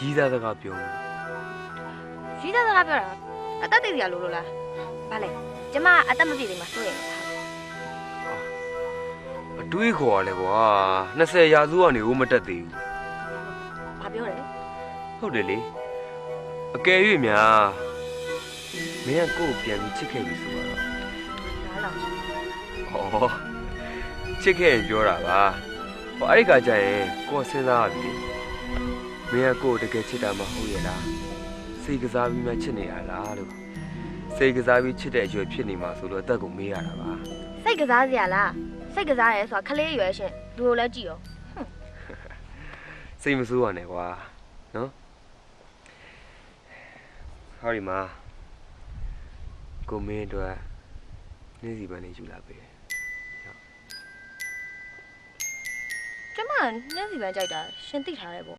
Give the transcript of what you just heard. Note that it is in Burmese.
ရီးသားစကားပြောလို့ရီးသားစကားပြောတာအသက်သိစရာလိုလို့လားဘာလဲကျမအသက်မပြည့်သေးမှစိုးရင်လားအတွေးခေါ်ရလဲကွာ20ရာစုကနေဦးမတက်သေးဘူးဘာပြောလဲဟုတ်တယ်လေအကယ်၍များမင်းကကိုယ့်ကိုပြန်ပြီးချစ်ခဲ့ပြီဆိုတော့နားလောင်ချင်ဩချစ်ခဲ့ရင်ပြောတာပါဟောအဲ့ဒီကကြရင်ကိုယ်စဉ်းစားရပြီလေ မင်းကကိုယ့်ကိုတကယ်ချစ်တာမဟုတ်ရဲ့လားစိတ်ကစားပြီးမှချစ်နေရလားလို့စိတ်ကစားပြီးချစ်တဲ့အရွယ်ဖြစ်နေမှာဆိုလို့အသက်ကိုမေးရတာပါစိတ်ကစားစရာလားစိတ်ကစားရဲဆိုတာခလေးရွယ်ရှင်လူကိုလည်းကြည့်ရောစိတ်မဆိုးပါနဲ့ကွာနော်ဟောဒီမှာကိုမင်းအတွက်နေ့စီပန်းနေယူလာပေးတယ်ကျမနှင်းစီပန်းကြိုက်တာရှင်သိထားရဲပေါ့